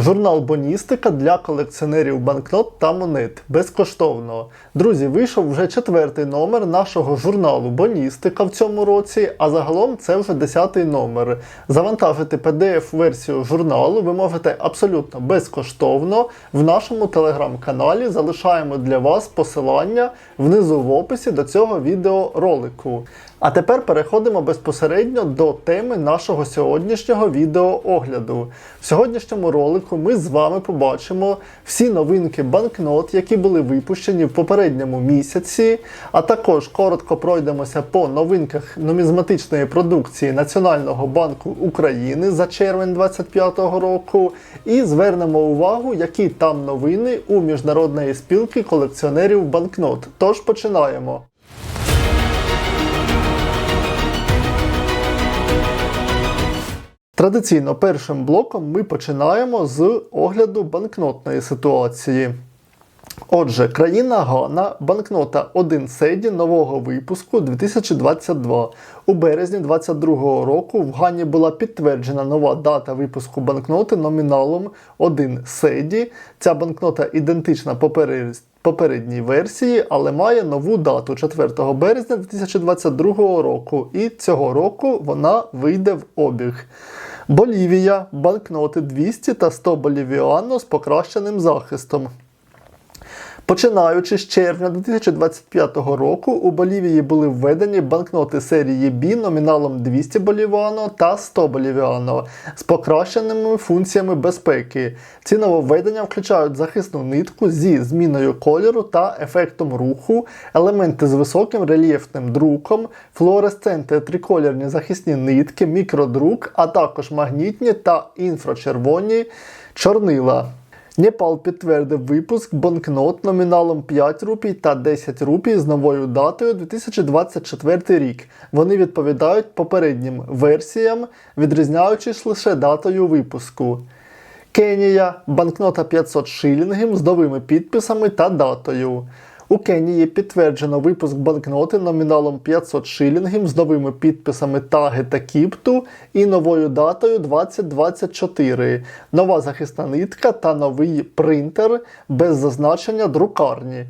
Журнал Боністика для колекціонерів банкнот та монет безкоштовно. Друзі, вийшов вже четвертий номер нашого журналу Боністика в цьому році, а загалом це вже десятий номер. Завантажити PDF-версію журналу ви можете абсолютно безкоштовно в нашому телеграм-каналі. Залишаємо для вас посилання внизу в описі до цього відеоролику. А тепер переходимо безпосередньо до теми нашого сьогоднішнього відеоогляду. В сьогоднішньому ролику ми з вами побачимо всі новинки банкнот, які були випущені в попередньому місяці, а також коротко пройдемося по новинках нумізматичної продукції Національного банку України за червень 2025 року, і звернемо увагу, які там новини у міжнародної спілки колекціонерів банкнот. Тож починаємо. Традиційно першим блоком ми починаємо з огляду банкнотної ситуації. Отже, країна Гана, банкнота 1 седі нового випуску 2022. У березні 2022 року в Гані була підтверджена нова дата випуску банкноти номіналом 1 седі. Ця банкнота ідентична попередній версії, але має нову дату 4 березня 2022 року. І цього року вона вийде в обіг. Болівія, банкноти 200 та 100 болівіано з покращеним захистом. Починаючи з червня 2025 року у Болівії були введені банкноти серії B номіналом 200 болівано та 100 болівіано з покращеними функціями безпеки. Ці нововведення включають захисну нитку зі зміною кольору та ефектом руху, елементи з високим рельєфним друком, флуоресценти триколірні захисні нитки, мікродрук, а також магнітні та інфрачервоні чорнила. Непал підтвердив випуск банкнот номіналом 5 рупій та 10 рупій з новою датою 2024 рік. Вони відповідають попереднім версіям, відрізняючись лише датою випуску. Кенія банкнота 500 шилінгів з новими підписами та датою. У Кенії підтверджено випуск банкноти номіналом 500 шилінгів з новими підписами таги та кіпту і новою датою 2024. Нова захисна нитка та новий принтер без зазначення друкарні.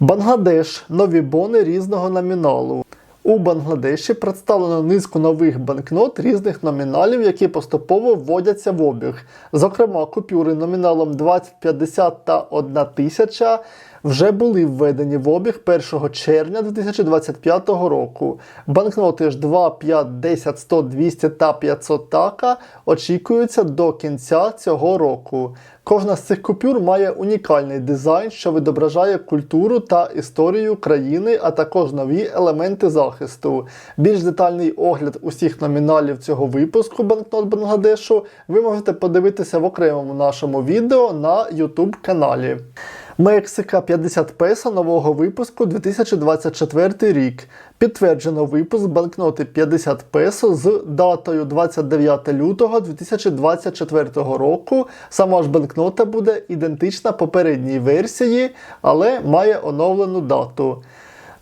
Бангладеш нові бони різного номіналу. У Бангладеші представлено низку нових банкнот різних номіналів, які поступово вводяться в обіг. Зокрема, купюри номіналом 20, 50 та 1 тисяча вже були введені в обіг 1 червня 2025 року. Банкноти ж 2, 5, 10, 100, 200 та 500 така очікуються до кінця цього року. Кожна з цих купюр має унікальний дизайн, що відображає культуру та історію країни, а також нові елементи захисту. Більш детальний огляд усіх номіналів цього випуску банкнот Бангладешу ви можете подивитися в окремому нашому відео на YouTube каналі. Мексика 50 песо нового випуску 2024 рік. Підтверджено випуск банкноти 50 песо з датою 29 лютого 2024 року. Сама ж банкнота буде ідентична попередній версії, але має оновлену дату.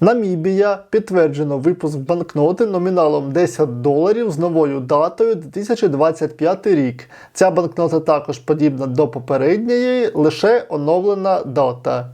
Намібія підтверджено випуск банкноти номіналом 10 доларів з новою датою 2025 рік. Ця банкнота також подібна до попередньої, лише оновлена дата.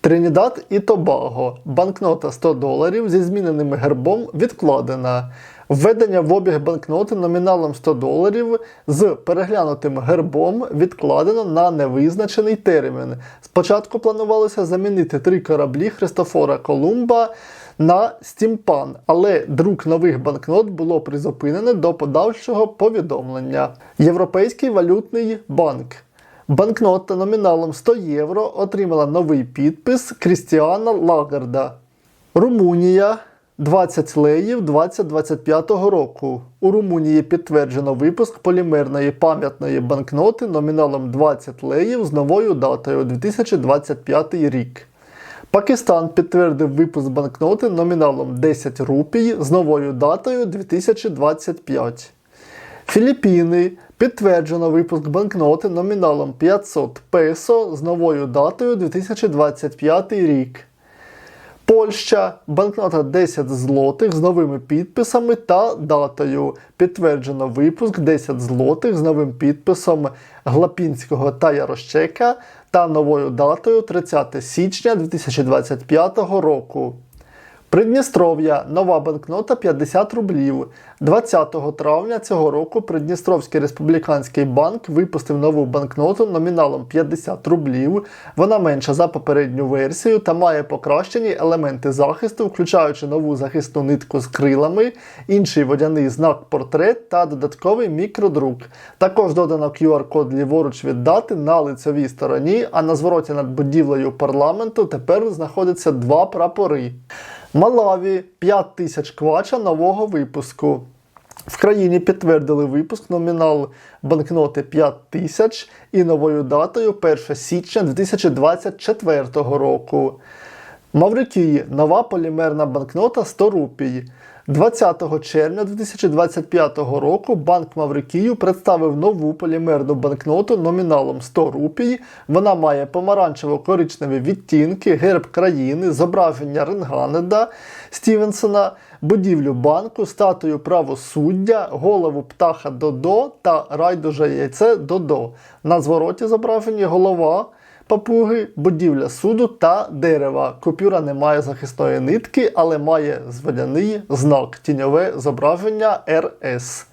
Тринідад і Тобаго. Банкнота 100 доларів зі зміненим гербом відкладена. Введення в обіг банкноти номіналом 100 доларів з переглянутим гербом відкладено на невизначений термін. Спочатку планувалося замінити три кораблі Христофора Колумба на Стімпан, але друк нових банкнот було призупинено до подальшого повідомлення. Європейський валютний банк. Банкнота номіналом 100 євро отримала новий підпис Крістіана Лагарда. Румунія 20 леїв 2025 року. У Румунії підтверджено випуск полімерної пам'ятної банкноти номіналом 20 леїв з новою датою 2025 рік. Пакистан підтвердив випуск банкноти номіналом 10 рупій з новою датою 2025. Філіппіни підтверджено випуск банкноти номіналом 500 песо з новою датою 2025 рік. Польща, банкнота 10 злотих з новими підписами та датою. Підтверджено випуск 10 злотих з новим підписом Глапінського та Ярощека та новою датою 30 січня 2025 року. Придністров'я нова банкнота 50 рублів. 20 травня цього року Придністровський республіканський банк випустив нову банкноту номіналом 50 рублів. Вона менша за попередню версію та має покращені елементи захисту, включаючи нову захисну нитку з крилами, інший водяний знак портрет та додатковий мікродрук. Також додано QR-код ліворуч від дати на лицевій стороні, а на звороті над будівлею парламенту тепер знаходяться два прапори. Малаві 5 тисяч квача нового випуску. В країні підтвердили випуск номінал банкноти 5 тисяч і новою датою 1 січня 2024 року. Маврикії нова полімерна банкнота 100 рупій. 20 червня 2025 року Банк Маврикію представив нову полімерну банкноту номіналом 100 рупій. Вона має помаранчево-коричневі відтінки, герб країни, зображення Ренганеда Стівенсона, будівлю банку, статую правосуддя, голову птаха Додо та райдуже яйце Додо. На звороті зображені голова папуги, будівля суду та дерева. Купюра не має захисної нитки, але має зведений знак тіньове зображення РС.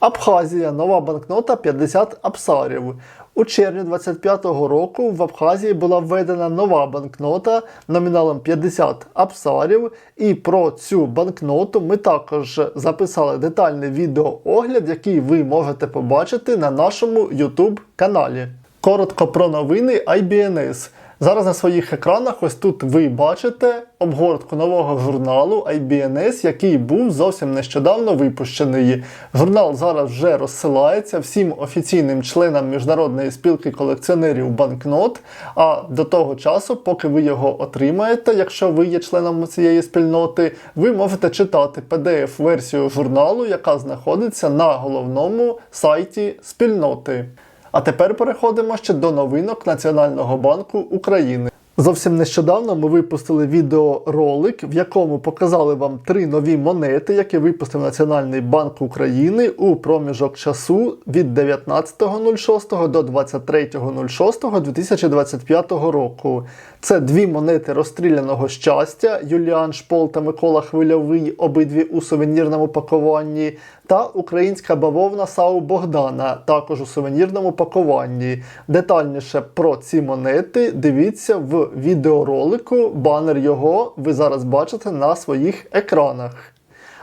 Абхазія нова банкнота 50 абсарів. У червні 25-го року в Абхазії була введена нова банкнота номіналом 50 абсарів. І про цю банкноту ми також записали детальний відеоогляд, який ви можете побачити на нашому YouTube каналі. Коротко про новини IBNS. Зараз на своїх екранах ось тут ви бачите обгортку нового журналу IBNS, який був зовсім нещодавно випущений. Журнал зараз вже розсилається всім офіційним членам Міжнародної спілки колекціонерів банкнот. А до того часу, поки ви його отримаєте, якщо ви є членом цієї спільноти, ви можете читати PDF-версію журналу, яка знаходиться на головному сайті спільноти. А тепер переходимо ще до новинок Національного банку України. Зовсім нещодавно ми випустили відеоролик, в якому показали вам три нові монети, які випустив Національний банк України у проміжок часу від 19.06 до 23.06.2025 року. Це дві монети розстріляного щастя Юліан Шпол та Микола Хвильовий, обидві у сувенірному пакуванні, та українська бавовна Сау Богдана, також у сувенірному пакуванні. Детальніше про ці монети дивіться в відеоролику. Банер його ви зараз бачите на своїх екранах.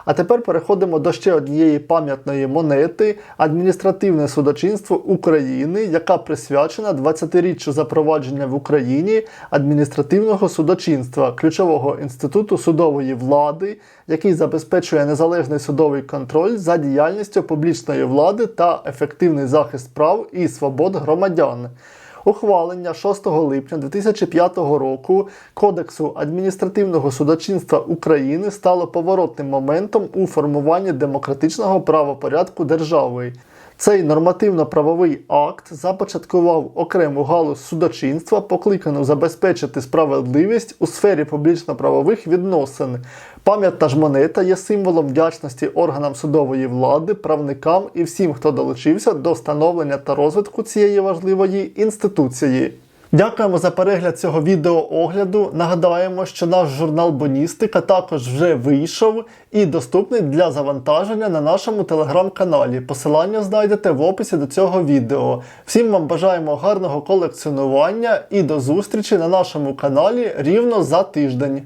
А тепер переходимо до ще однієї пам'ятної монети адміністративне судочинство України, яка присвячена 20-річчю запровадження в Україні адміністративного судочинства, ключового інституту судової влади, який забезпечує незалежний судовий контроль за діяльністю публічної влади та ефективний захист прав і свобод громадян. Ухвалення 6 липня 2005 року Кодексу адміністративного судочинства України стало поворотним моментом у формуванні демократичного правопорядку держави. Цей нормативно-правовий акт започаткував окрему галузь судочинства, покликану забезпечити справедливість у сфері публічно-правових відносин. Пам'ятна ж монета є символом вдячності органам судової влади, правникам і всім, хто долучився до становлення та розвитку цієї важливої інституції. Дякуємо за перегляд цього відеоогляду. Нагадаємо, що наш журнал Боністика також вже вийшов і доступний для завантаження на нашому телеграм-каналі. Посилання знайдете в описі до цього відео. Всім вам бажаємо гарного колекціонування і до зустрічі на нашому каналі рівно за тиждень.